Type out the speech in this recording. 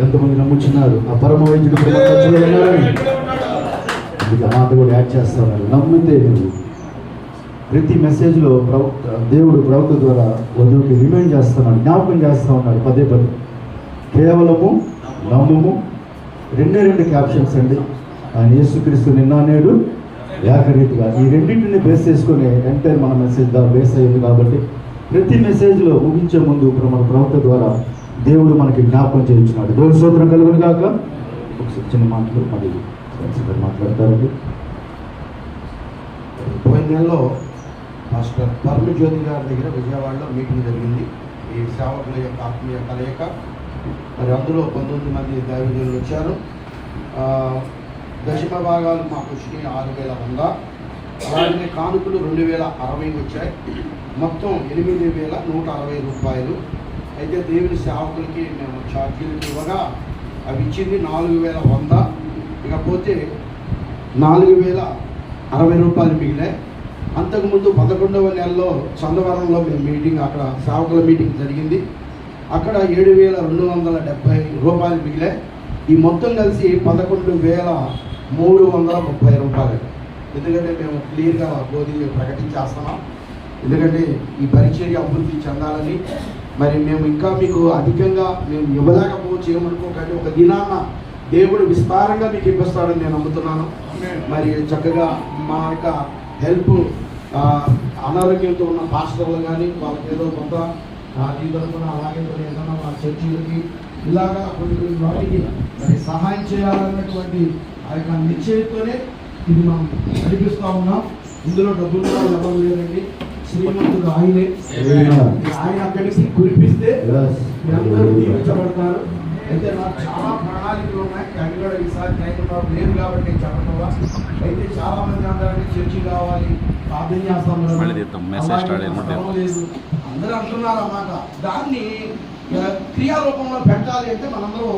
ఎంతమంది నమ్ముచున్నారు? ఆ పరమ వైద్యుడు మాట కూడా యాడ్ చేస్తున్నారు. నమ్మితే నువ్వు ప్రతి మెసేజ్లో ప్రవక్త దేవుడు ప్రవక్త ద్వారా వధువుకి రిమైండ్ చేస్తున్నాడు జ్ఞాపకం చేస్తా ఉన్నాడు. పదే పదే. కేవలము నమ్ముము. రెండే రెండు క్యాప్షన్స్ అండి. ఆయన యేసుక్రీస్తు నిన్న నేడు ఏకరీతిగా. ఈ రెండింటిని బేస్ చేసుకుని ఎంటైర్ మన మెసేజ్ దా బేస్ అయ్యింది కాబట్టి ప్రతి మెసేజ్లో ముగించే ముందు ఇప్పుడు మన ప్రవక్త ద్వారా దేవుడు మనకి జ్ఞాపకం చేయించినాడు. దేవుడు సూత్రం కలుగును కాక ఒకసారి చిన్న మాటలు మళ్ళీ మాట్లాడతారండి. పోయిన నెలలో మాస్టర్ పరమజ్యోతి గారి దగ్గర విజయవాడలో మీటింగ్ జరిగింది. ఈ సేవకుల యొక్క ఆత్మీయ కలయిక మరి అందులో పంతొమ్మిది మంది దైవజనులు వచ్చారు. దశమ భాగాలు మాకు వచ్చినాయి ఆరు వేల వంద. అలాగే కానుకలు రెండు వేల అరవై వచ్చాయి. మొత్తం ఎనిమిది వేల నూట అరవై రూపాయలు. అయితే దేవుని సేవకులకి మేము ఛార్జీలు ఇవ్వగా అవి ఇచ్చింది నాలుగు వేల వంద. ఇకపోతే నాలుగు వేల అరవై రూపాయలు మిగిలాయి. అంతకుముందు పదకొండవ నెలలో చందవరంలో మేము మీటింగ్ అక్కడ సేవకుల మీటింగ్ జరిగింది. అక్కడ ఏడు వేల రెండు వందల డెబ్బై రూపాయలు మిగిలాయి. ఈ మొత్తం కలిసి పదకొండు వేల మూడు వందల ముప్పై రూపాయలు. ఎందుకంటే మేము క్లియర్గా బోధి ప్రకటించేస్తున్నాం. ఎందుకంటే ఈ పరిచర్య అభివృద్ధి చెందాలని. మరి మేము ఇంకా మీకు అధికంగా మేము ఇవ్వలేకపోవచ్చు ఏమనుకోకండి. ఒక దినాన్న దేవుడు విస్తారంగా మీకు ఇప్పిస్తాడని నేను నమ్ముతున్నాను. మరి చక్కగా మా యొక్క హెల్ప్ అనారోగ్యంతో ఉన్న పాస్టర్లు కానీ వాళ్ళకి ఏదో కొంత తరఫున అలాగే కొన్ని ఏదైనా మా చర్చీలకి ఇలాగా కొన్ని కొన్ని వాటికి మరి సహాయం చేయాలన్నటువంటి ఆ యొక్క నిశ్చయంతోనే ఇది మనం నడిపిస్తూ ఉన్నాం. ఇందులో డబ్బులు కూడా ఎవరు లేరండి. శ్రీమంతుడు ఆయనే. ఆయన అక్కడికి కురిపిస్తే. మీరందరూ దీవించబడతారు అయితే నాకు చాలా ప్రణాళికలు ఉన్నాయి. అవి కూడా ఈసారి టైం లేదు కాబట్టి చెప్పడం అయితే చాలా మంది అందరికీ చర్చి కావాలి ప్రార్థన చేస్తాం అందరూ అంటున్నారు అన్నమాట దాన్ని క్రియారూపంలో పెట్టాలి అంటే మనందరం